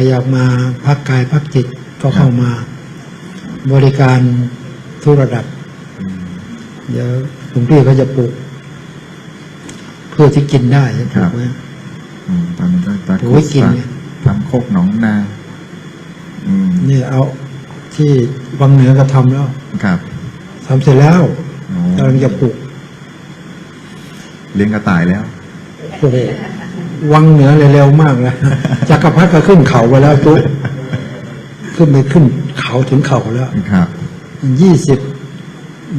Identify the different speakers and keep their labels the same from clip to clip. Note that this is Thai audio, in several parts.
Speaker 1: รอยากมาพักกายพักจิตก็เข้ามา บริการทุกระดับ
Speaker 2: อืม
Speaker 1: เดี๋ยวหลวงพี่เขาจะปลูกเพื่อที่กินได้จะปลูกไว้
Speaker 2: อืมตอนนี้ก็ตะ
Speaker 1: โอ้ยกินไง
Speaker 2: ทำโคกหนองนาอืม
Speaker 1: นี่เอาที่วังเหนือก็ทำแล้ว
Speaker 2: ครับ
Speaker 1: ทำเสร็จแล้ว
Speaker 2: โอ้
Speaker 1: กำลังจะปลูก
Speaker 2: เลี้ยงกระต่ายแล้ว
Speaker 1: โอ้โห วังเหนือเลยเร็วมากเลยจักรพรรดิก็ขึ้นเขาไปแล้วตุ๊ขึ้นไปขึ้นเขาถึงเขาแล้ว
Speaker 2: ครับ
Speaker 1: ยี่สิบ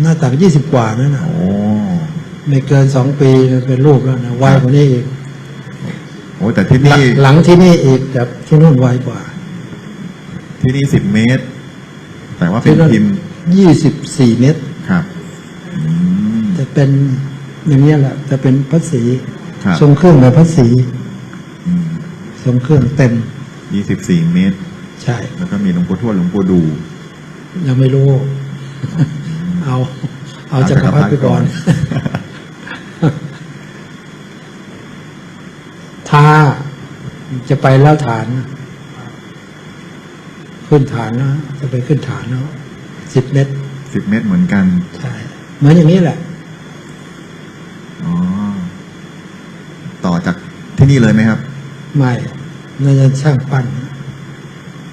Speaker 1: หน้าตักยี่สิบกว่านั่นนะ
Speaker 2: โอ้
Speaker 1: ไม่เกินสองปีเป็นลูกแล้วนะวัยกว่านี้อีก
Speaker 2: โอ้แต่ที่
Speaker 1: หลั
Speaker 2: นี่
Speaker 1: งหลังที่นี่อีกแต่ที่นู่นไวกว่า
Speaker 2: ที่นี่สิบเมตร แต่ว่าเป็น
Speaker 1: ที่นู่น
Speaker 2: พิมพ์
Speaker 1: ยี่สิบสี่เมตร
Speaker 2: ครับอืม
Speaker 1: จะเป็นอย่างนี้ยแหละจะเป็นพระศรี
Speaker 2: ครับ
Speaker 1: ทรงเครื่องแบบพระศรี
Speaker 2: อืม
Speaker 1: ทรงเครื่องเต็ม
Speaker 2: ยี่สิบสี่เมตร
Speaker 1: ใช่
Speaker 2: แล้วก็มีหลวงปู่ทวดหลวงปู่ดู
Speaker 1: ยังไม่รู้ เอา เอาจักรพรรดิไปก่อน ถ้าจะไปแล้วฐาน ขึ้นฐานนะจะไปขึ้นฐานแล้วสิบเมตร
Speaker 2: สิบเมตรเหมือนกัน
Speaker 1: ใช่ เหมือนอย่างนี้แหละ
Speaker 2: อ๋อ ต่อจากที่นี่เลยไหมครับ
Speaker 1: ไม่ น่าจะช่างปั้น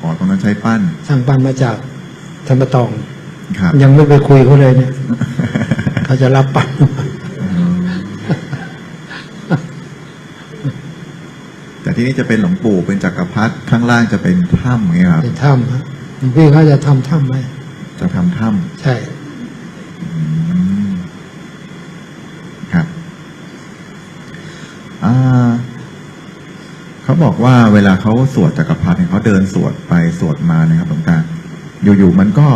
Speaker 2: อ๋อตรงนั้นใช้ปั้น
Speaker 1: ช่างปั้นมาจากธรรมตอง
Speaker 2: ครับ
Speaker 1: ยังไม่ไปคุยเขาเลยเนี่ย เขาจะรับปั้น
Speaker 2: แต่ที่นี่จะเป็นหลวงปู่เป็นจักรพรรดิข้างล่างจะเป็นถ้ำไงครับ
Speaker 1: เป็นถ้ำฮะหลวงพี่เขาจะทำถ้ำไหม
Speaker 2: จะทำถ้
Speaker 1: ใช่ำ
Speaker 2: อืมครับอ่า เขาบอกว่าเวลาเขาสวดจักรพรรดิเนี่ยเขาเดินสวดไปสวดมานะครับหลวงตาอยู่ๆมันก็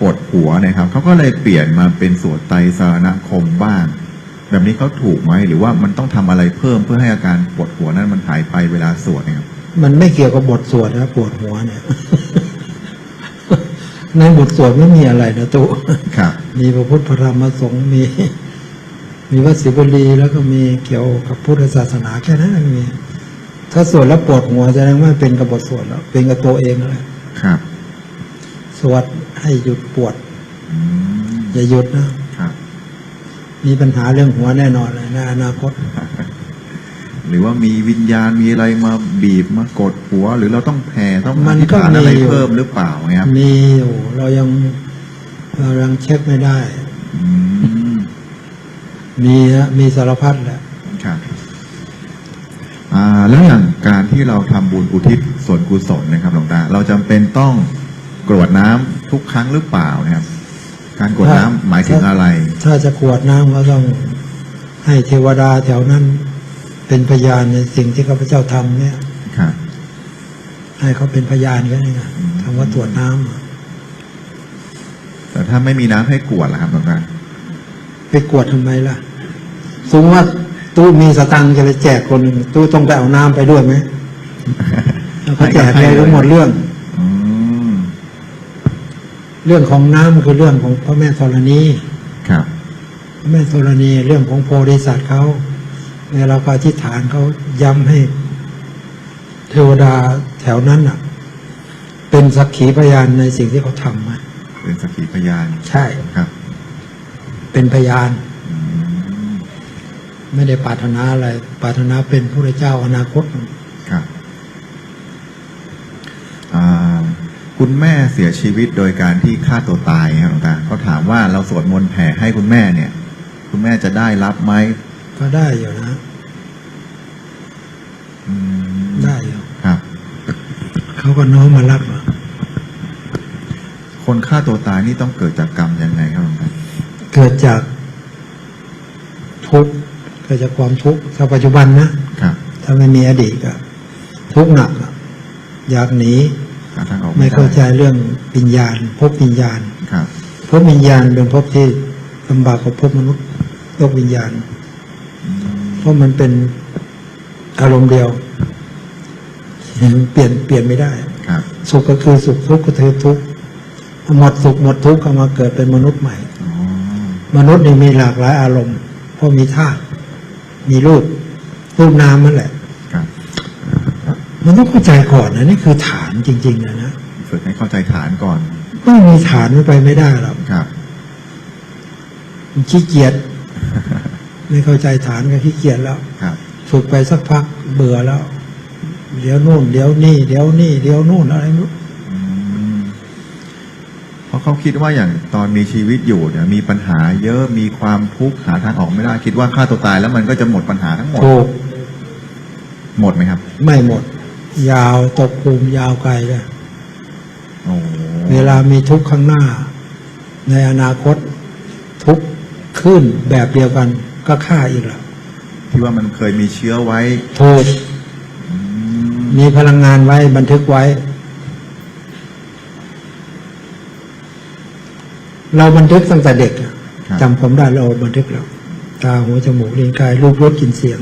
Speaker 2: ปวดหัวนะครับเขาก็เลยเปลี่ยนมาเป็นสวดไตรสารณคมบ้าง แบบนี้เขาถูกไหมหรือว่ามันต้องทำอะไรเพิ่มเพื่อให้อาการปวดหัวนั้นมันหายไปเวลาสวดเนี่ยครับ
Speaker 1: มันไม่เกี่ยวกับบทสวดนะปวดหัวเนี่ยในบทสวดไม่มีอะไรนะตุ
Speaker 2: ครับ
Speaker 1: มีพระพุทธพระธรรมพระสงฆ์มี มีวัดศิวลีแล้วก็มีเกี่ยวกับพุทธศาสนาแค่นั้นเองมี ถ้าสวดแล้วปวดหัวแสดงว่าเป็นกับบทสวดแล้วเป็นกับตัวเองแล้วแหละ
Speaker 2: ครับ
Speaker 1: สวดให้หยุดปวด
Speaker 2: อืม
Speaker 1: อย่าหยุดนะ
Speaker 2: ครับ
Speaker 1: มีปัญหาเรื่องหัวแน่นอนเลยในอนาคต
Speaker 2: หรือว่ามีวิญญาณมีอะไรมาบีบมากดหัว หรือเราต้องแผ่ต้อง
Speaker 1: มั
Speaker 2: อนธิษ
Speaker 1: ก็
Speaker 2: ฐานอะไร
Speaker 1: มีอยู่
Speaker 2: เพิ่มหรือเปล่าไหมครับ
Speaker 1: มีอยู่เรายังเรายังเช็คไม่ได้
Speaker 2: อืม
Speaker 1: มีนะมีสารพัดแหละ
Speaker 2: ครับอ่า แล้วอย่างการที่เราทำบุญอุทิศส่วนกุศลนะครับหลวงตา เราจำเป็นต้องกรวดน้ำทุกครั้งหรือเปล่านะครับ การกรวดน้ำหมายถึงอะไร
Speaker 1: ถ้าจะกรวดน้ำก็ต้องให้เทวดาแถวนั้น เป็นพยานในสิ่งที่ข้าพเจ้าทำเนี่ย
Speaker 2: ครับ
Speaker 1: ให้เขาเป็นพยานกันนี่นะคำว่าตรวจน้ำอะ
Speaker 2: แต่ถ้าไม่มีน้ำให้กรวดล่ะครับหลวงตา
Speaker 1: ไปกวดทำไมล่ะสมมติว่า ตู้มีสตังค์จะไปแจกคนหนึ่งตู้ต้องไปเอาน้ำไปด้วยไหมแล้วเขาแจกเลยทั้งหมดเรื่อง
Speaker 2: อืม
Speaker 1: เรื่องของน้ำคือเรื่องของพระแม่ธรณี
Speaker 2: ครับ
Speaker 1: พระแม่ธรณีเรื่องของโพธิสัตว์เขาเวลาเขาอธิษฐานเขาย้ำให้ เทวดาแถวนั้นอะ เป็นสักขีพยานในสิ่งที่เขาทำมา
Speaker 2: เป็นสักขีพยาน
Speaker 1: ใช่
Speaker 2: ครับ
Speaker 1: เป็นพยาน
Speaker 2: อืม
Speaker 1: ไม่ได้ปรารถนาอะไร ปรารถนาเป็นพระเจ้าอนาคต
Speaker 2: ครับอ่าคุณแม่เสียชีวิตโดยการที่ฆ่าตัวตายครับหลวงตาเขาถามว่าเราสวดมนต์แผ่ให้คุณแม่เนี่ย คุณแม่จะได้รับไหม
Speaker 1: ก็ได้อยู่นะ
Speaker 2: อืม
Speaker 1: ได้อยู่
Speaker 2: ครับ
Speaker 1: เขาก็น้อมมารับอะ
Speaker 2: คนฆ่าตัวตายนี่ต้องเกิดจากกรรมยังไงครับหลวงตา
Speaker 1: เกิดจากทุกข์เกิดจากความทุกข์ถ้าปัจจุบันนะครับถ้าไม่มีอดีตก็ทุกข์หนักอะอยากหนี
Speaker 2: หาทางออก
Speaker 1: ไม่
Speaker 2: ไม่
Speaker 1: เข้าใจ
Speaker 2: ได้
Speaker 1: เรื่องวิญญาณพบวิญญาณ
Speaker 2: ครับ
Speaker 1: พบวิญญาณเป็นพบที่ลำบากกว่าพบมนุษย์โลกวิญญาณ
Speaker 2: อืม
Speaker 1: เพราะมันเป็นอารมณ์เดียวเปลี่ยนเปลี่ยนไม่ได้
Speaker 2: ครับ
Speaker 1: สุขก็คือสุขทุกข์ก็คือทุกข์หมดสุขหมดทุกข์ก็มาเกิดเป็นมนุษย์ใหม่
Speaker 2: อ๋อ
Speaker 1: มนุษย์นี่มีหลากหลายอารมณ์เพราะมีธาตุ มีรูปรูปนามนั่นแหละ
Speaker 2: ครับ
Speaker 1: มมันต้องเข้าใจก่อนนะนี่คือฐานจริง ๆ นะนะ
Speaker 2: ฝึกให้เข้าใจฐานก่อน
Speaker 1: ไม่มีฐานไม่ไปไม่ได้หรอก
Speaker 2: ครับ
Speaker 1: มันขี้เกียจไม่เข้าใจฐานก็ขี้เกียจแล้ว
Speaker 2: ครับ
Speaker 1: ฝึกไปสักพักเบื่อแล้ว เดี๋ยวนู่นเดี๋ยวนี่ เดี๋ยวนี่ เดี๋ยวนู่นอะไรไม่รู้
Speaker 2: อืมเพราะเขาคิดว่าอย่างตอนมีชีวิตอยู่เนี่ยมีปัญหาเยอะมีความทุกข์หาทางออกไม่ได้คิดว่าฆ่าตัวตายแล้วมันก็จะหมดปัญหาทั้งหมด
Speaker 1: ถูก
Speaker 2: หมดไหมครับ
Speaker 1: ไม่หมด ยาวตกภูมิยาวไกลเลย
Speaker 2: โอ้
Speaker 1: เวลามีทุกข์ข้างหน้า ในอนาคตทุกข์ขึ้นแบบเดียวกันก็ฆ่าอีกแล้ว
Speaker 2: ที่ว่ามันเคยมีเชื้อไว้
Speaker 1: ถูก
Speaker 2: อืม
Speaker 1: มีพลังงานไว้บันทึกไว้ เราบันทึกตั้งแต่เด็กอะ
Speaker 2: ครับ
Speaker 1: จำผมได้เราบันทึกแล้ว ตาหูจมูกลิ้นกายรูปรสกลิ่นเสียง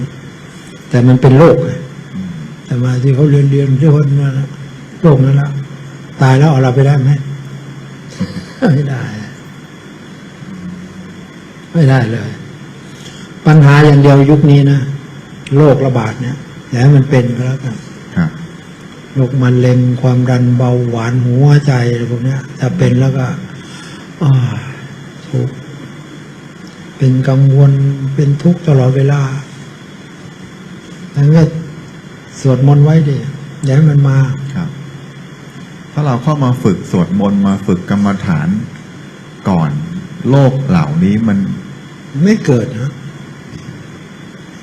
Speaker 1: แต่มันเป็นโรคไง
Speaker 2: อืม
Speaker 1: แต่มาที่เขาเรียนเรียนเรียกว่านั่นน่ะโรคนั้นละตายแล้วเอาเราไปได้ไหมไม่ได้ ไม่ได้เลย ปัญหาอย่างเดียวยุคนี้นะโรคระบาดเนี่ยอย่าให้มันเป็นก็แล้วกัน
Speaker 2: ครับ
Speaker 1: โรคมะเร็งความดันเบาหวานหัวใจอะไรพวกเนี้ยถ้าเป็นแล้วก็อ่า ทุกข์เป็นกังวลเป็นทุกข์ตลอดเวลาดังนั้นสวดมนต์ไว้ดิอย่าให้มันมา
Speaker 2: ครับ ถ้าเราเข้ามาฝึกสวดมนต์มาฝึกกรรมฐานก่อนโลกเหล่านี้มัน
Speaker 1: ไม่เกิดนะ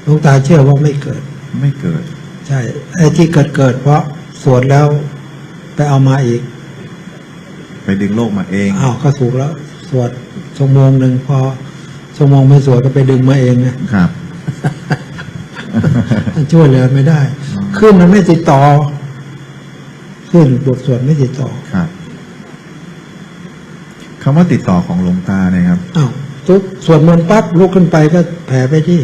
Speaker 1: หลวงตาเชื่อว่าไม่เกิด
Speaker 2: ไม่เกิด
Speaker 1: ใช่ไอ้ที่เกิดเกิดเพราะสวดแล้วไปเอามาอีก
Speaker 2: ไปดึงโลกมาเอง
Speaker 1: อ้าวก็ถูกแล้ว สวดชั่วโมงหนึ่งพอชั่วโมงไม่สวดก็ไปดึงมาเองไง
Speaker 2: ครับ
Speaker 1: ช่วยเหลือไม่ได้
Speaker 2: อ๋อ
Speaker 1: ขึ้นมันไม่ติดต่อ ขึ้นบทสวดไม่ติดต่อ
Speaker 2: ครับคำว่าติดต่อของหลวงตาเนี่ยครับ
Speaker 1: อ้าวทุกสวดมนต์ปั๊บลุกขึ้นไปก็แผ่ไปที่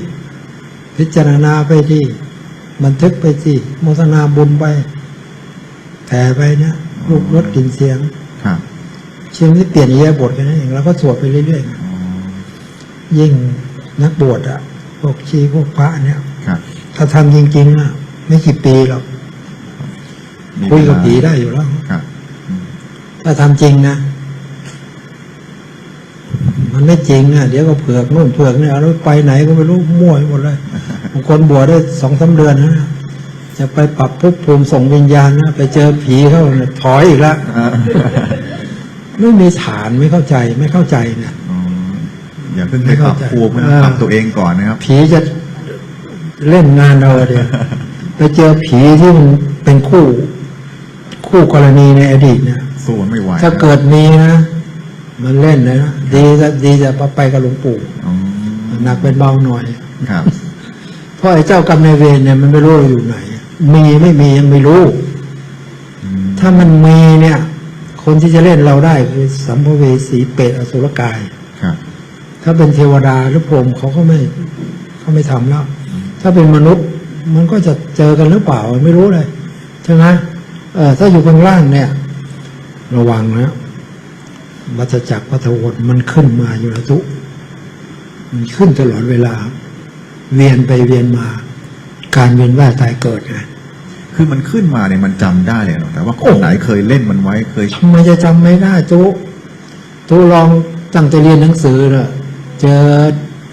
Speaker 1: พิจารณาไปที่ บันทึกไปที่โมทนาบุญไปแผ่ไปเนี่ยรูปรสกลิ่นเสียง
Speaker 2: ครับ
Speaker 1: ชีวิตเปลี่ยนอิริยาบทกันนั่นเองแล้วก็สวดไปเรื่อย
Speaker 2: อ๋อ
Speaker 1: ๆยิ่งนักบวชอะพวกชีพวกพระเนี่ย
Speaker 2: ครับ
Speaker 1: ถ้าทำจริงๆนะไม่กี่ปีหรอก
Speaker 2: มี
Speaker 1: คุยกับ
Speaker 2: เวลา
Speaker 1: ผีได้อยู่แล้ว
Speaker 2: ครับอืม
Speaker 1: ถ้าทำจริงนะมันไม่จริงอะเดี๋ยวก็เผือกนู่นเผือกนี่เอาแล้วไปไหนก็ไม่รู้มั่วไปหมดเลยบางคนบวชได้สองสาเดือนนะจะไปปรับภพภูมิส่งวิญญาณนะไปเจอผีเข้าเนี่ยถอยอีกแล้ว
Speaker 2: อ่า
Speaker 1: ไม่มีฐานไม่เข้าใจไม่เข้าใจเนี่ย
Speaker 2: อ๋ออย่าเพิ่งไป
Speaker 1: ไม่
Speaker 2: ป
Speaker 1: เข้า
Speaker 2: รับ
Speaker 1: ใจ
Speaker 2: ภูมินะ
Speaker 1: เออ
Speaker 2: ปรับตัวเองก่อนนะครับ
Speaker 1: ผีจะเล่นงานเราเดียวไปเจอผีที่มันเป็นคู่ คู่กรณีในอดีตเนี่ย
Speaker 2: สู้มันไม่ไหว
Speaker 1: ถ้าเกิดมีนะมันเล่นเลยนะดีจะดีจะไปกับหลวงปู่
Speaker 2: อ๋อ
Speaker 1: หนักเป็นเบาหน่อย
Speaker 2: ครับ
Speaker 1: เพราะไอ้เจ้ากรรมนายเวรเนี่ยมันไม่รู้เราอยู่ไหน มีไม่มียังไม่รู้
Speaker 2: อืม
Speaker 1: ถ้ามันมีเนี่ย คนที่จะเล่นเราได้คือสัมภเวสีเปรตอสุรกาย
Speaker 2: ครับ
Speaker 1: ถ้าเป็นเทวดาหรือพรหมเขาก็ไม่เขาไม่ทำแล้วถ้าเป็นมนุษย์มันก็จะเจอกันหรือเปล่าไม่รู้เลยใช่ไหมเออถ้าอยู่ข้างล่างเนี่ย ระวังนะวัฏจักรวัฏวนมันขึ้นมาอยู่แล้วทุกมันขึ้นตลอดเวลา เวียนไปเวียนมา การเวียนว่ายตายเกิดไง
Speaker 2: คือมันขึ้นมาเนี่ยมันจำได้เลยเหรอแต่ว่าค
Speaker 1: โอ้
Speaker 2: นไหนเคยเล่นมันไว้เคย
Speaker 1: ทำไมจะจำไม่ได้ทุกทุกลองตั้งใจเรียนหนังสือเนอะเจอ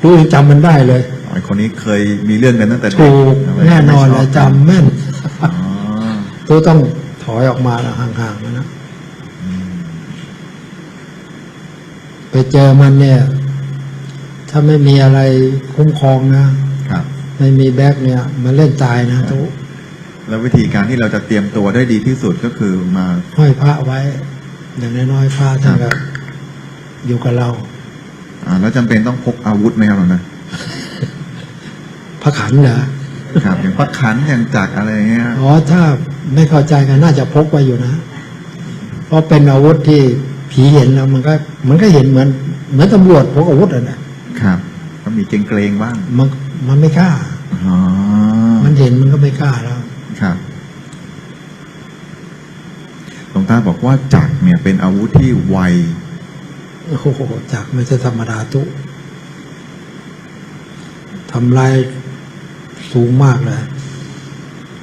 Speaker 1: ดูยังจำมันได้เลย
Speaker 2: ไอ้คนนี้เคยมีเรื่องกันตั้งแต่เด็ก
Speaker 1: ถูก
Speaker 2: ทำไม
Speaker 1: แน่นอน
Speaker 2: ไม่ช
Speaker 1: เล
Speaker 2: บ
Speaker 1: ยจำแม่น
Speaker 2: อ๋อ
Speaker 1: ตัวต้องถอยออกมาแล้วห่างๆมันนะไปเจอมันเนี่ย ถ้าไม่มีอะไรคุ้มครองนะ
Speaker 2: ครับ
Speaker 1: ไม่มีแบ็กเนี่ย มันเล่นตายนะทุก
Speaker 2: แล้ววิธีการที่เราจะเตรียมตัวได้ดีที่สุดก็คือมา
Speaker 1: ห้อยพระไว้อย่างน้อยๆพระท่านก็อยู่กับเรา
Speaker 2: อ่า แล้วจำเป็นต้องพกอาวุธไหมครับหลวงตา
Speaker 1: พระขันเหรอ
Speaker 2: ครับอย่างพักขันอย่างจักรอะไรเงี้ย
Speaker 1: อ๋อถ้าไม่เข้าใจกันน่าจะพกไว้อยู่นะ เพราะเป็นอาวุธที่ผีเห็นแล้วมันก็ มันก็เห็นเหมือน เหมือนตำรวจพกอาวุธอะนะครับ
Speaker 2: ก็มีเกรงเกรงๆบ้าง
Speaker 1: มันมันไม่กล้า
Speaker 2: อ๋อ
Speaker 1: มันเห็นมันก็ไม่กล้าแล้ว
Speaker 2: ครับหลวงตาบอกว่าจักรเนี่ยเป็นอาวุธที่ไว
Speaker 1: โอ้โหจากไม่ใช่ธรรมดาตุทำลายสูงมากเลย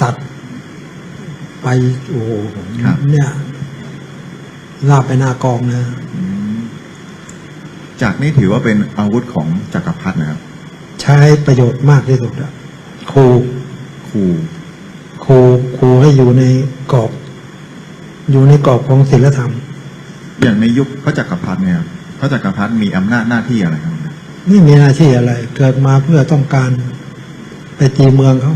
Speaker 1: ตัดไปโอ้โห
Speaker 2: ครับ
Speaker 1: เนี่ยลาบไปหน้ากองนะ
Speaker 2: อืมจากนี้ถือว่าเป็นอาวุธของจักรพรรดินะครับ
Speaker 1: ใช้ประโยชน์มากที่สุดอะครู
Speaker 2: ครู
Speaker 1: ครูครูให้อยู่ในกรอบ อยู่ในกรอบของศีลธรรม
Speaker 2: อย่างในยุคพระจักรพรรดิเนี่ยพระจักรพรรดิมีอำนาจหน้าที่อะไรครับ
Speaker 1: ไม่มีหน้าที่อะไร เกิดมาเพื่อต้องการไปตีเมืองเขา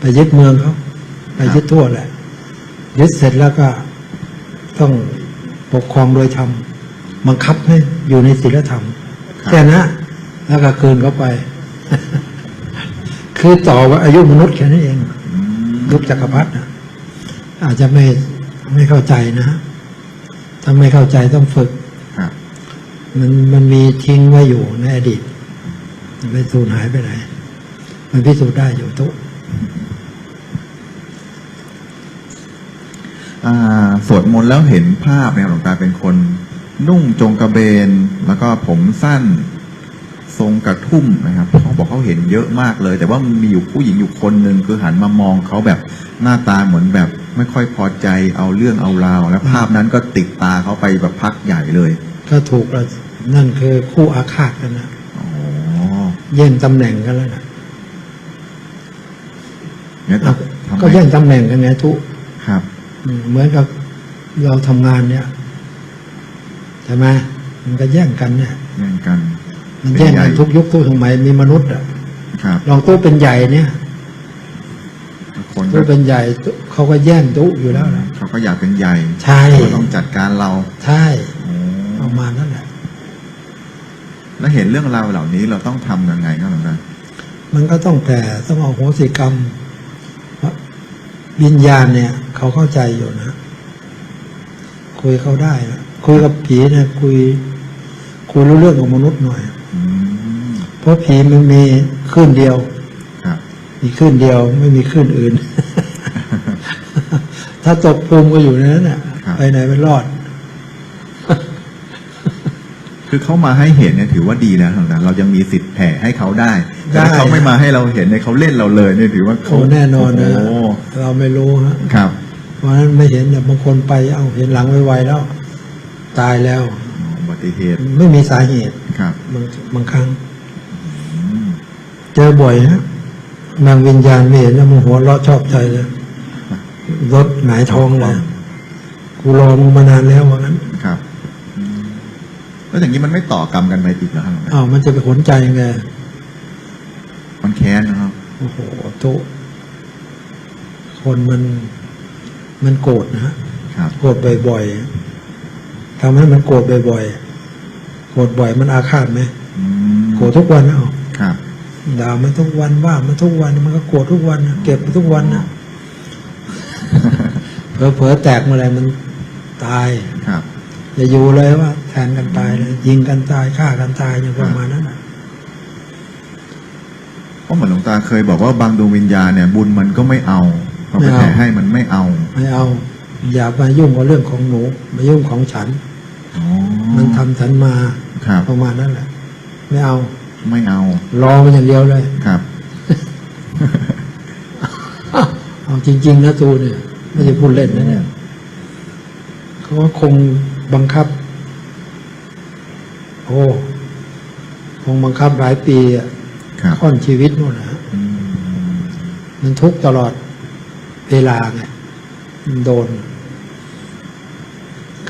Speaker 1: ไปยึดเมืองเขาไปยึดทั่วแหละยึดเสร็จแล้วก็ต้องปกครองโดยธรรมบังคับให้อยู่ในศีลธรรม
Speaker 2: ครับ
Speaker 1: แค่นั้นแล้วก็คืนเขาไป คือต่อว่าอายุมนุษย์แค่นั้นเอง
Speaker 2: อืม
Speaker 1: ยุคจักรพรรดินะอาจจะไม่ไม่เข้าใจนะฮะถ้าไม่เข้าใจต้องฝึก
Speaker 2: ครับ
Speaker 1: มันมันมีทิ้งไว้อยู่ในอดีตมันไม่สูญหายไปไหน มันพิสูจน์ได้อยู่ทุก
Speaker 2: อ่าสวดมนต์แล้วเห็นภาพเนี่ยหลวงตาเป็นคน นุ่งจงกระเบน แล้วก็ผมสั้น ทรงกระทุ่มนะครับเขาบอกเขาเห็นเยอะมากเลย แต่ว่ามันมีอยู่ผู้หญิงอยู่คนหนึ่งคือหันมามองเขาแบบหน้าตาเหมือนแบบไม่ค่อยพอใจเอาเรื่องเอาราว แล้วภาพนั้นก็ติดตาเขาไปแบบพักใหญ่เลย
Speaker 1: ถ้าถูกแล้วนั่นคือคู่อาฆาตกันนะ
Speaker 2: อ๋อ
Speaker 1: แย่งตำแหน่งกันแล้วนะ
Speaker 2: เนี่ยแต่ทำไม
Speaker 1: ก็แย่งตำแหน่งกันไงทุก
Speaker 2: ครับ
Speaker 1: อืมเหมือนกับเราทำงานเนี่ยใช่ไหมมันก็แย่งกันเนี่ย
Speaker 2: แย่งกัน
Speaker 1: มันแย่งกันทุกยุคทุกสมัยมีมนุษย์อะ
Speaker 2: ครับ
Speaker 1: ลองตู้เป็นใหญ่เนี่ย
Speaker 2: คนก็
Speaker 1: ตู้เป็นใหญ่ตู้เขาก็แย่งตู้อยู่แล้วนะ
Speaker 2: เขาก็อยากเป็นใหญ่
Speaker 1: ใช่
Speaker 2: เขาต้องจัดการเรา
Speaker 1: ใช่
Speaker 2: อ๋อ
Speaker 1: ประมาณนั้นแหละ
Speaker 2: แล้วเห็นเรื่องราวเหล่านี้เราต้องทำยังไงครับหลวงตา
Speaker 1: มันก็ต้องแต่ต้องเอาโหสิกรรมเพราะวิญญาณเนี่ย เขาเข้าใจอยู่นะ คุยเขาได้นะคุยกับผีเนี่ยคุยคุยรู้เรื่องของมนุษย์หน่อย
Speaker 2: อืม
Speaker 1: เพ ราะผีมันมีคลื่นเดียว
Speaker 2: ครับ
Speaker 1: มีคลื่นเดียวไม่มีคลื่นอื่น ถ้าตกภูมิก็อยู่ในนั้นน่ะ
Speaker 2: ครับ
Speaker 1: ไปไหนไม่รอด
Speaker 2: คือเขามาให้เห็นเนี่ยถือว่าดีแล้วหลวงตาเรายังมีสิทธิ์แผ่ให้เขาได้แต่ถ้า
Speaker 1: ได้
Speaker 2: เขาไม่มาให้เราเห็นเนี่ยเขาเล่นเราเลยเนี่ยถือว่าเขา
Speaker 1: โอ้แน่นอนนะ
Speaker 2: โอ้
Speaker 1: เราไม่รู้ฮะ
Speaker 2: ครับ
Speaker 1: เพราะฉะนั้นไม่เห็นเนี่ยบางคนไปเอาเห็นหลังไวๆแล้ว ตายแล้ว
Speaker 2: อุบัติเหตุ
Speaker 1: ไม่มีสาเหตุ
Speaker 2: ครับ
Speaker 1: บางบางครั้ง
Speaker 2: อืม
Speaker 1: เจอบ่อยฮะนางวิญญาณไม่เห็นแล้วมันหัวเราะชอบใจเลยรถหงายท้องเลยกูรอมึงมานานแล้วว่างั้น
Speaker 2: ครับอืมแล้วอย่างนี้มันไม่ต่อกรรมกันไปอีกแล้วครับหลวงตา
Speaker 1: อ้าวมันจะไปขนใจยังไง
Speaker 2: มันแค้นนะครับ
Speaker 1: โอ้โหโตะคนมัน มันโกรธนะฮะ
Speaker 2: ครับ
Speaker 1: โกรธบ่อยๆทำให้มันโกรธบ่อยๆโกรธบ่อยมันอาฆาตไหม
Speaker 2: อืม
Speaker 1: โกรธทุกวันนะเอา
Speaker 2: ครับ
Speaker 1: ด่ามันทุกวันว่ามันทุกวันมันก็โกรธทุกวันนะเก็บมันทุกวันนะเผลอๆแตกเมื่อไหรมันตาย
Speaker 2: ครับ
Speaker 1: อย่าอยู่เลยว่า แทนกันตายเลยยิงกันตายฆ่ากันตายอย่างประมาณนั้นน่ะ
Speaker 2: เพราะเหมือนหลวงตาเคยบอกว่าบางดวงวิญญาณเนี่ย บุญมันก็ไม่เอาเราไป
Speaker 1: ไม่เอา
Speaker 2: แผ่ให้มันไม่เอา
Speaker 1: ไม่เอา อย่ามายุ่งกับเรื่องของหนูมายุ่งของฉัน
Speaker 2: อ๋อ
Speaker 1: มันทำฉันมา
Speaker 2: ครับ
Speaker 1: ประมาณนั้นแหละ ไม่เอา
Speaker 2: ไม่เอา
Speaker 1: รอมันอย่างเดียวเลย
Speaker 2: ครับ
Speaker 1: เอาจริง ๆ นะตูเนี่ย ไม่ใช่พูดเล่นนะเนี่ยเขาก็คงบังคับ โอ้คงบังคับหลายปีอะ
Speaker 2: ครับ
Speaker 1: ค่อนชีวิตนู่นนะ
Speaker 2: อืม
Speaker 1: มันทุกข์ตลอดเวลาไงมันโดน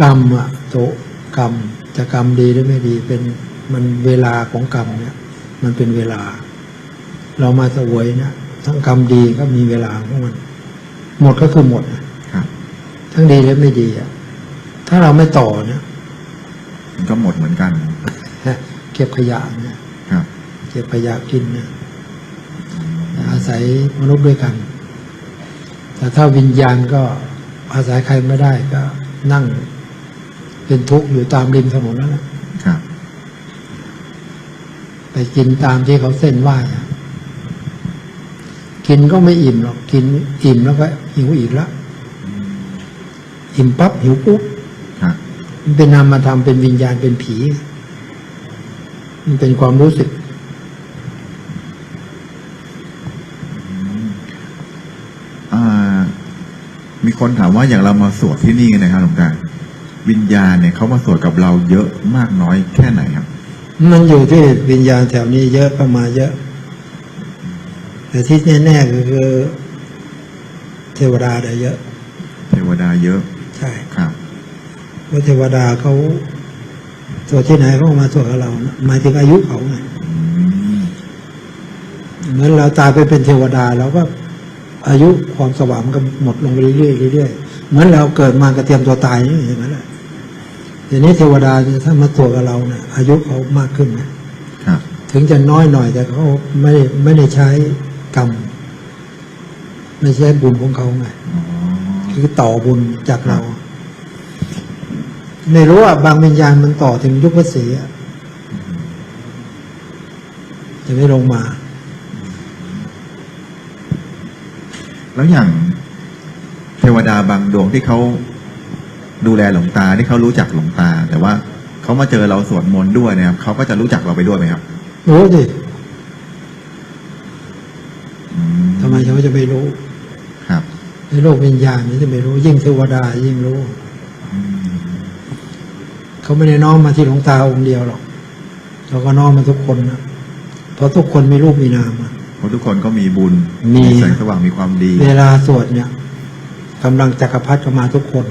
Speaker 1: กรรมอะโตะกรรม จะกรรมดีหรือไม่ดีเป็นมันเวลาของกรรมเนี่ย มันเป็นเวลา เรามาเสวยเนี่ยทั้งกรรมดีก็มีเวลาของมัน หมดก็คือหมดอะ
Speaker 2: ครับ
Speaker 1: ทั้งดีและไม่ดีอะถ้าเราไม่ต่อเนี่ย
Speaker 2: มันก็หมดเหมือนกัน
Speaker 1: เก็บขยะเนี่ย
Speaker 2: ครับ
Speaker 1: เก็บขยะกินเนี่ยอาศัยมนุษย์ด้วยกัน แต่ถ้าวิญญาณก็อาศัยใครไม่ได้ก็นั่ง เป็นทุกข์อยู่ตามริมถนนนั่นแหละ
Speaker 2: ครับ
Speaker 1: ไปกินตามที่เขาเส้นไหว้อะกินก็ไม่อิ่มหรอกกินอิ่มแล้วก็หิวอีกแล้วอิ่มปั๊บหิวปุ๊บ
Speaker 2: ครับ
Speaker 1: มันเป็นนามธรรมเป็นวิญญาณเป็นผี มันเป็นความรู้สึก
Speaker 2: อ่ามีคนถามว่าอย่างเรามาสวดที่นี่นะครับหลวงตาวิญญาณเนี่ยเขามาสวดกับเราเยอะมากน้อยแค่ไหนครับ
Speaker 1: มันอยู่ที่วิญญาณแถวนี้เยอะก็มาเยอะ แต่ที่แน่ๆก็คือเทวดาได้เยอะ
Speaker 2: เทวดาเยอะ
Speaker 1: ใช่
Speaker 2: ครับ
Speaker 1: เพราะเทวดาเขาสวดที่ไหนเขาก็มาสวดกับเรานะหมายถึงอายุเขาไง
Speaker 2: อืม
Speaker 1: เหมือนเราตายไปเป็นเทวดาเราก็อายุความสว่างมันก็หมดลงไปเรื่อยๆเรื่อยๆเหมือนเราเกิดมากระเตรียมตัวตายนี่อย่างนั้นแหละ ทีนี้เทวดาเนี่ยถ้ามาตัวจกับเราเนี่ยอายุเขามากขึ้นนะครับถึงจะน้อยหน่อยแต่เขาไม่ได้ไม่ได้ใช้กรรม ไม่ใช่บุญของเขาไง
Speaker 2: อ๋อ
Speaker 1: คือต่อบุญจากเราไม่รู้ว่าบางวิญญาณมันต่อถึงยุคพระศรีอะจะไม่ลงมา
Speaker 2: แล้วอย่างเทวดาบางดวงที่เขา ดูแลหลวงตาที่เขารู้จักหลวงตา แต่ว่าเขามาเจอเราสวดมนต์ด้วยนะครับเขาก็จะรู้จักเราไปด้วยไหมครับ
Speaker 1: รู้ดิ
Speaker 2: อืม
Speaker 1: ทำไมเขาจะไม่รู้
Speaker 2: ครับ
Speaker 1: ในโลกวิญญาณนี่จะไม่รู้ ยิ่งเทวดายิ่งรู้
Speaker 2: อืม
Speaker 1: เขาไม่ได้น้อมมาที่หลวงตาองค์เดียวหรอกเราก็น้อมมาทุกคนนะเพราะทุกคนมีรูปมีนามอะ
Speaker 2: เพราะทุกคนก็มีบุญ
Speaker 1: มี
Speaker 2: แสงสว่างมีความดี
Speaker 1: เวลาสวดเนี่ยกำลังจักรพรรดิก็มาทุกคน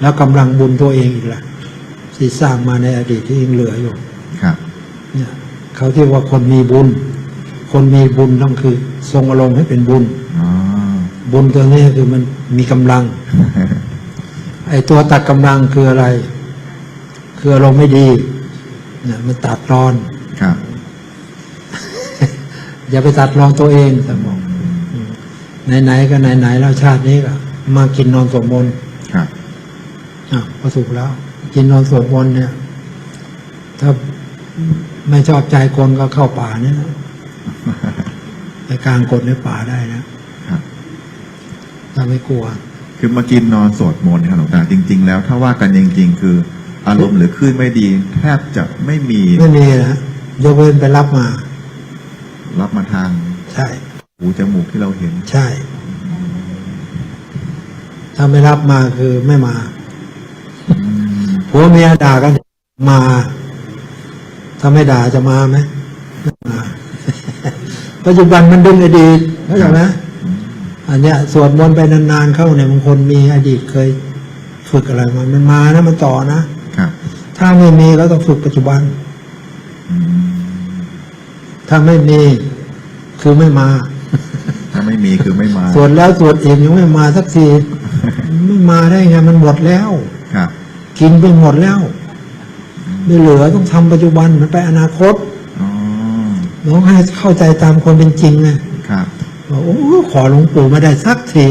Speaker 1: แล้วกำลังบุญตัวเองอีกละที่สร้างมาในอดีตที่ยังเหลืออยู่
Speaker 2: ครับ
Speaker 1: เนี่ยเขาเรียกว่าคนมีบุญ คนมีบุญต้องคือ ทรงอารมณ์ให้เป็นบุญ
Speaker 2: อ๋อ
Speaker 1: บุญตัวนี้คือมันมีกำลัง ไอ้ตัวตัดกำลังคืออะไร คืออารมณ์ไม่ดีเนี่ยมันตัดรอน
Speaker 2: ครับ
Speaker 1: อย่าไปตัดรอนตัวเองแต่บอกไหนๆก็ไหนๆแล้วชาตินี้ก็มากินนอนสวดมน ต์
Speaker 2: ครับ
Speaker 1: อะก็ถูกแล้ว กินนอนสวดมนต์เนี่ย ถ้าไม่ชอบใจคนก็เข้าป่าเนี่ยนะไปกลางกดในป่าได้นะครับถ้าไม่กลัว
Speaker 2: คือมากินนอนสวดมนต์นะครับหลวงตาจริง ๆ แล้วถ้าว่ากันจริง ๆ คืออารมณ์หรือคลื่นไม่ดี แทบจะไม่มี
Speaker 1: ไม่มีนะยกเว้นไปรับมา
Speaker 2: รับมาทาง
Speaker 1: ใช่
Speaker 2: หูจมูกที่เราเห็น
Speaker 1: ใช่ ถ้าไม่รับมาคือไม่มา
Speaker 2: อืม
Speaker 1: ผัวเมียด่ากันมาถ้าไม่ด่าจะมาไหมไม่มาปัจจุบันมันดึงอดีตเข้าใจไหมอันเนี้ยสวดมนต์ไปนานๆเข้าเนี่ยบางคนมีอดีตเคย ฝึกอะไรมามันมานะมันต่อนะ
Speaker 2: ครับ
Speaker 1: ถ้าไม่มีก็ต้องฝึกปัจจุบัน
Speaker 2: อืม
Speaker 1: ถ้าไม่มีคือไม่มา
Speaker 2: ถ้าไม่มีคือไม่มา
Speaker 1: สวดแล้วสวดอีกยังไม่มาสักทีไม่มาได้ไงมันหมดแล้ว
Speaker 2: ครับ
Speaker 1: กินไปหมดแล้วไม่เหลือต้องทำปัจจุบันมันไปอนาคต
Speaker 2: อ๋อ
Speaker 1: น้องให้เข้าใจตามความเป็นจริงไง
Speaker 2: ครับ
Speaker 1: บอกโอ้ขอหลวงปู่ไม่ได้สักที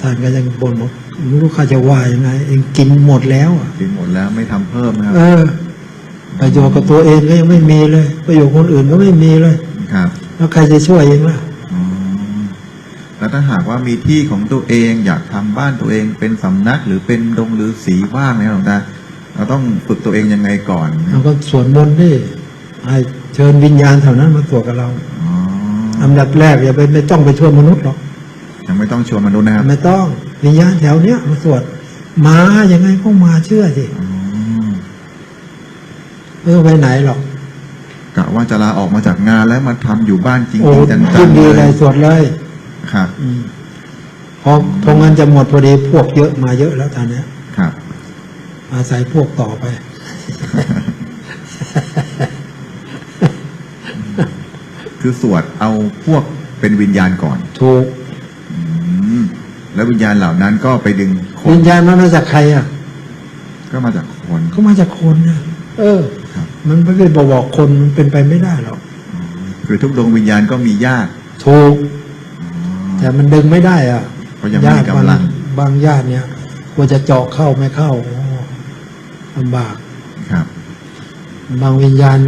Speaker 1: ท่านก็ยังบ่นบอกไม่รู้ข้าจะว่ายังไงเองกินหมดแล้วอะ
Speaker 2: กินหมดแล้วไม่ทำเพิ่มนะค
Speaker 1: เอ
Speaker 2: รับ
Speaker 1: อประโยชน์กับตัวเองก็ยังไม่มีเลย ประโยชน์คนอื่นก็ไม่มีเลย
Speaker 2: ครับ
Speaker 1: แล้วใครจะช่วยเองล่ะ
Speaker 2: อ๋อ แล้วถ้าหากว่ามีที่ของตัวเองอยากทำบ้านตัวเองเป็นสำนักหรือเป็นดงหรือสีบ้างนะครับหลวงตาเราต้องฝึกตัวเองยังไงก่อน
Speaker 1: เราก็สวดมนต์ดิให้เชิญวิญญาณแถวนั้นมาตรวจกับเรา
Speaker 2: อ๋อ
Speaker 1: อันดับแรกอย่าไปไม่ต้องไปช่วยมนุษย์หรอก
Speaker 2: ยังไม่ต้องชวนมนุษย์นะครับ
Speaker 1: ไม่ต้องวิญญาณแถวเนี้ยมาตรวจมายังไงก็มาเชื่อสิ
Speaker 2: อ๋อ
Speaker 1: ไม่ต้องไปไหนหรอก
Speaker 2: กะว่าจะลาออกมาจากงานแล้วมาทำอยู่บ้านจริง
Speaker 1: โอ้
Speaker 2: ๆจัง
Speaker 1: ขึ้น
Speaker 2: ๆ
Speaker 1: ดีเลยสวดเลย
Speaker 2: ครับ
Speaker 1: อืมพอพอเงินจะหมดพอดีพวกเยอะมาเยอะแล้วตอนเนี้ย
Speaker 2: ครับ
Speaker 1: อาศัยพวกต่อไป
Speaker 2: คือสวดเอาพวกเป็นวิญญาณก่อน
Speaker 1: ถูก
Speaker 2: อืมแล้ววิญญาณเหล่านั้นก็ไปดึงค
Speaker 1: วิ
Speaker 2: น
Speaker 1: ญญาณมันมาจากใครอะ
Speaker 2: ก็มาจากคน
Speaker 1: ก็มาจากคนนะเออ
Speaker 2: ครับ
Speaker 1: มันไม่ได้บอกบอกคนมันเป็นไปไม่ได้หรอก
Speaker 2: คือทุกดวงวิญญาณก็มีญาติ
Speaker 1: ถูก แต่มันดึงไม่ได้อะ
Speaker 2: เพราะยังไม่
Speaker 1: ญา
Speaker 2: มี
Speaker 1: ติบาง
Speaker 2: กำลัง
Speaker 1: บางญาติเนี่ยกว่าจะเจาะเข้าไม่เข้าโอ้ลำบาก
Speaker 2: ครับ
Speaker 1: บางวิญญาณ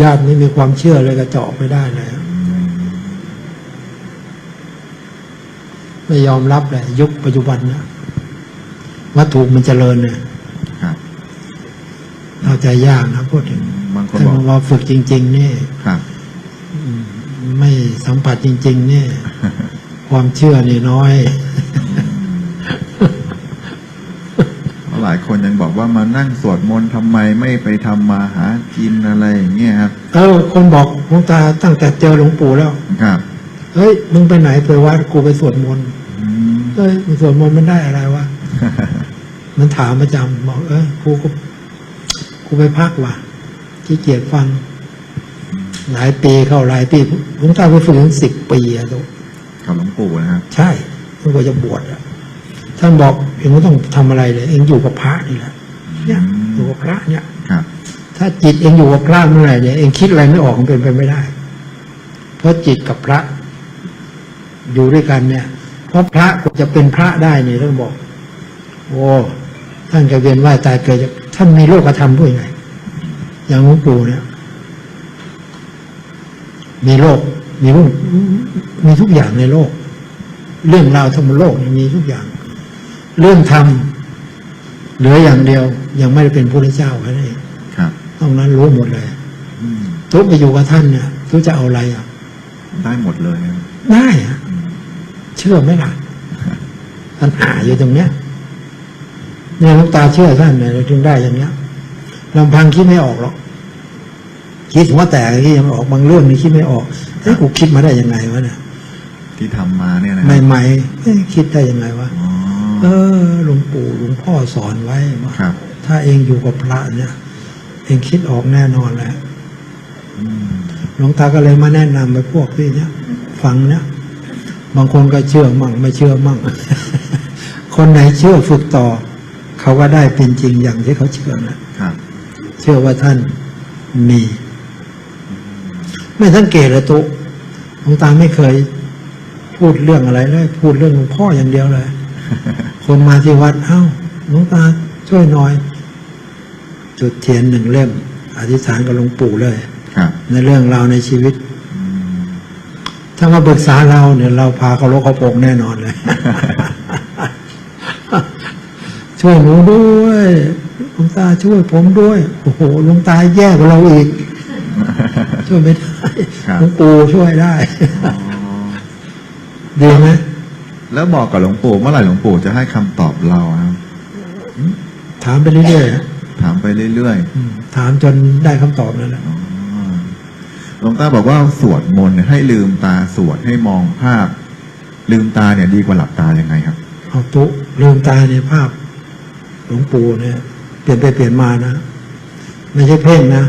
Speaker 1: ญาติไม่มีความเชื่อเลยก็เจาะไม่ได้เลยอะไม่ยอมรับเลยยุคปัจจุบันนะวัตถุมันเจริญเนี่ย
Speaker 2: ครับ
Speaker 1: เอาใจยากนะพูดถึง
Speaker 2: บางคน
Speaker 1: ถ้า
Speaker 2: บอก
Speaker 1: มาว่าฝึกจริง ๆ นี่
Speaker 2: ครับ
Speaker 1: อืมไม่สัมผัสจริง ๆ นี่ ความเชื่อนี่น้อย หลา
Speaker 2: ยคนยังบอกว่ามานั่งสวดมนต์ทำไมไม่ไปทำมาหากินอะไรอย่างเงี้ยครับ
Speaker 1: เออ คนบอกหลวงตาตั้งแต่เจอหลวงปู่แล้ว
Speaker 2: ครับ
Speaker 1: เฮ้ย มึงไปไหนไปวัดกูไปสวดมนต์เฮ้ยมึงสวดมนต์มันได้อะไรวะ มันถามประจำบอกเออกูกูกูไปพักว่ะขี้เกียจฟัง หลายปีเข้าหลายปีหลวงตาไปฝึกถึงสิบปีอะลูก
Speaker 2: กับหลวงปู่นะครับ
Speaker 1: ใช่ท่านก็จะบวชอะท่านบอกเองไม่ต้องทำอะไรเลย เองอยู่กับพระนี่แหละเนี่ยอยู่กับพระเนี่ย
Speaker 2: ครับ
Speaker 1: ถ้าจิตเองอยู่กับพระเมื่อไหร่เนี่ยเองคิดอะไรไม่ออกมันเป็นไปไม่ได้ เพราะจิตกับพระ อยู่ด้วยกันเนี่ย เพราะพระก็จะเป็นพระได้เนี่ยท่านบอก โอ้ท่านจะเวียนว่ายตายเกิดจากท่านมีโลกธรรมด้วยไงอย่างหลวงปู่เนี่ยมีโลกมีรุ่ง มีทุกอย่างในโลก เรื่องราวทั้งหมดโลกเนี่ยมีทุกอย่าง เรื่องธรรมเหลืออย่างเดียว ยังไม่ได้เป็นพระเจ้าแค่นั้นเอง
Speaker 2: ครับ
Speaker 1: ตรงนั้นรู้หมดเลย
Speaker 2: อืม
Speaker 1: ทุกไปอยู่กับท่านเนี่ยทุกจะเอาอะไรอะ
Speaker 2: ได้หมดเลยนะครับ
Speaker 1: ได้อะ
Speaker 2: อืม
Speaker 1: เชื่อไหมล่ะปัญหาอยู่ตรงเนี้ยเนี่ยหลูกตาเชื่อท่านเนี่ยเราถึงได้อย่างเนี้ยลำพังคิดไม่ออกหรอกคิดว่าแต่คิดยังไม่ออกบางเรื่องนี่คิดไม่ออกเอ้ยกูคิดมาได้ยังไงวะเนี่ย
Speaker 2: ที่ทำมาเนี่ยนะ
Speaker 1: ใหม่ๆเอ้ยคิดได้ยังไงวะ
Speaker 2: อ๋อ
Speaker 1: เออหลวงปู่หลวงพ่อสอนไว้ว่า
Speaker 2: ครับ
Speaker 1: ถ้าเองอยู่กับพระเนี่ย เองคิดออกแน่นอนแหละ
Speaker 2: อืม
Speaker 1: หลวงตาก็เลยมาแนะนำไปพวกที่เนี้ยฟังเนี้ยบางคนก็เชื่อมั่งไม่เชื่อมั่ง คนไหนเชื่อฝึกต่อ เขาก็ได้เป็นจริงอย่างที่เขาเชื่อนะครับ เชื่อว่าท่านมี ไม่สังเกตเลยตุหลวงตาไม่เคย พูดเรื่องอะไรเลย พูดเรื่องหลวงพ่ออย่างเดียวเลย คนมาที่วัดเอ้าหลวงตาช่วยหน่อย จุดเทียนหนึ่งเล่ม อธิษฐานกับหลวงปู่เลย
Speaker 2: ครับ
Speaker 1: ในเรื่องราวในชีวิต
Speaker 2: อืม
Speaker 1: ถ้ามาปรึกษาเราเนี่ยเราพาเขาลกเขาโปงแน่นอนเลย ช่วยหนูด้วยหลวงตาช่วยผมด้วย โอ้โหหลวงตาแย่กว่าเราอีก ช่วยไม่ได้
Speaker 2: ครับ
Speaker 1: หลวงปู่ช่วยได้
Speaker 2: อ๋อ
Speaker 1: ดีไหม
Speaker 2: แล้วบอกกับหลวงปู่เมื่อไหร่หลวงปู่จะให้คำตอบเราครับ
Speaker 1: ถามไปเรื่อยๆอะ
Speaker 2: ถามไปเรื่อย
Speaker 1: อืมถามจนได้คำตอบนั่นแหละ
Speaker 2: ๆอ๋อหลวงตาบอกว่าสวดมนต์เนี่ยให้ลืมตาสวดให้มองภาพ ลืมตาเนี่ยดีกว่าหลับตายังไงครับ
Speaker 1: เอาตุลืมตาในภาพ หลวงปู่เนี่ย เปลี่ยนไปเปลี่ยนมานะไม่ใช่เพ่งนะ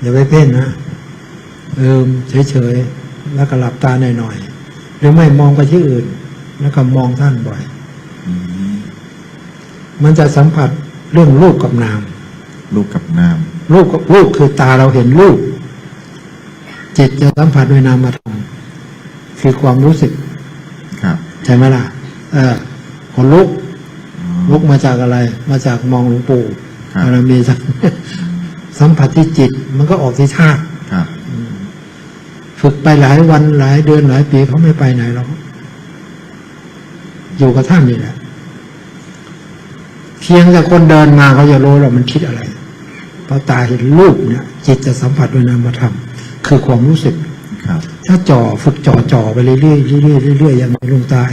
Speaker 1: อย่าไปเพ่งนะเออเฉยๆแล้วก็หลับตาหน่อยๆ หรือไม่มองไปที่อื่น แล้วก็มองท่านบ่อย
Speaker 2: อืม
Speaker 1: มันจะสัมผัสเรื่องรูปกับนาม
Speaker 2: ลูกกับนาม
Speaker 1: รูปกับรูปคือตาเราเห็นรูปจิตจะสัมผัสด้วยนามธรรมคือความรู้สึก
Speaker 2: ครับ
Speaker 1: ใช่ไหมล่ะ เออคนลุก
Speaker 2: อ๋อ
Speaker 1: ลุกมาจากอะไร มาจากมองหลวงปู่
Speaker 2: ครับ
Speaker 1: บารมีสัมสัมผัสที่จิตมันก็ออกที่ธาตุ
Speaker 2: ครับ
Speaker 1: ฝึกไปหลายวันหลายเดือนหลายปีเขาไม่ไปไหนหรอกอยู่กับท่านนี่แหละเพียงแต่คนเดินมาเขาจะรู้ว่ามันคิดอะไรเพราะตาเห็นรูปเนี่ยจิตจะสัมผัสด้วยนามธรรมคือความรู้สึก
Speaker 2: ครับ
Speaker 1: ถ้าจ่อฝึกจ่อจ่อไปเรื่อยๆเรื่อยๆเรื่อยๆยังไม่ลงตาย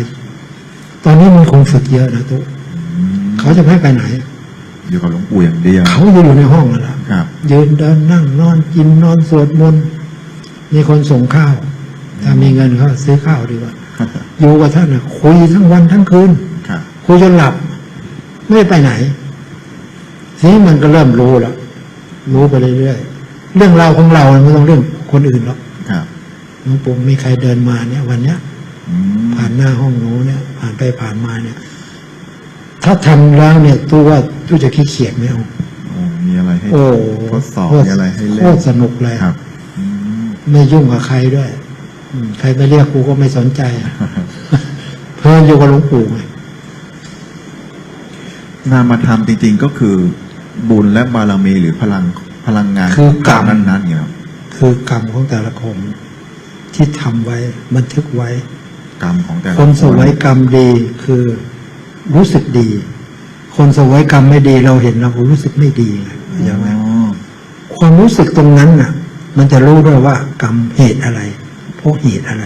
Speaker 1: ตอนนี้มันคงฝึกเยอะนะตุ๊
Speaker 2: อืม
Speaker 1: เขาจะไม่ไปไหน
Speaker 2: อยู่กับหลวงปู่อย่างเดียว
Speaker 1: เขาจะอยู่ในห้องนั่นแหละ
Speaker 2: ครับ
Speaker 1: ยืนเดินนั่งนอนกินนอนสวดมนต์ มีคนส่งข้าวถ้ามีเงินเขาซื้อข้าวดีกว่าอยู่กับท่านน่ะคุยทั้งวันทั้งคืน
Speaker 2: ครับ
Speaker 1: คุยจนหลับ ไม่ได้ไปไหน ทีนี้มันก็เริ่มรู้แล้วรู้ไปเรื่อยๆเรื่องราวของเราไม่ต้องเรื่องคนอื่นหรอก
Speaker 2: ครับ
Speaker 1: หลวงปู่มีใครเดินมาเนี่ย วันเนี้ย
Speaker 2: อืม
Speaker 1: ผ่านหน้าห้องหนูเนี่ย ผ่านไปผ่านมาเนี่ย ถ้าทำแล้วเนี่ยตู้ว่าตู้จะขี้เกียจไม่เอา
Speaker 2: โอ้มีอะไรให้
Speaker 1: โอ้
Speaker 2: ทดสอบ
Speaker 1: โคต
Speaker 2: มีอะไรให้
Speaker 1: โค
Speaker 2: เล่น
Speaker 1: ตรสนุกเลย
Speaker 2: ครับอืม
Speaker 1: ไม่ยุ่งกับใครด้วยอืมใครไม่เรียกกูก็ไม่สนใจ เพลินอยู่กับหลวงปู่ไง
Speaker 2: นามธรรมจริง ๆ ก็คือ บุญและบารมีหรือพลังพลังงาน
Speaker 1: คือกรรม
Speaker 2: นั้นๆอย่างเงี้ยครับ
Speaker 1: คือกรรมของแต่ละคนที่ทำไว้บันทึกไว้
Speaker 2: กรรมของแต่ละ
Speaker 1: คนสวยกรรมดีคือรู้สึกดี คนสวยกรรมไม่ดีเราเห็นเราก็รู้สึกไม่ดีไงเข้าใจไหม
Speaker 2: อ๋อ
Speaker 1: ความรู้สึกตรงนั้นน่ะ มันจะรู้ด้วยว่ากรรมเหตุอะไรเพราะเหตุอะไร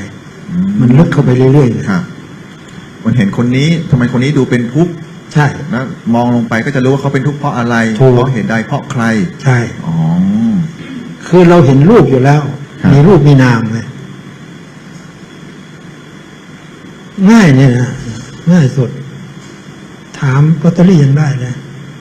Speaker 2: อื
Speaker 1: มันลึกเข้าไปเรื่อยๆเลย
Speaker 2: ครับ มันเห็นคนนี้ทำไมคนนี้ดูเป็นทุกข์
Speaker 1: ใช่
Speaker 2: แล้วมองลงไปก็จะรู้ว่าเขาเป็นทุกข์เพราะอะไร
Speaker 1: ถูก
Speaker 2: เพราะเหตุใดเพราะใคร
Speaker 1: ใช่
Speaker 2: อ๋อ
Speaker 1: คือเราเห็นรูปอยู่แล้ว
Speaker 2: ครับ
Speaker 1: มีรูปมีนามเลยง่ายเนี่ยนะง่ายสุด ถามลอตเตอรี่ยังได้เลย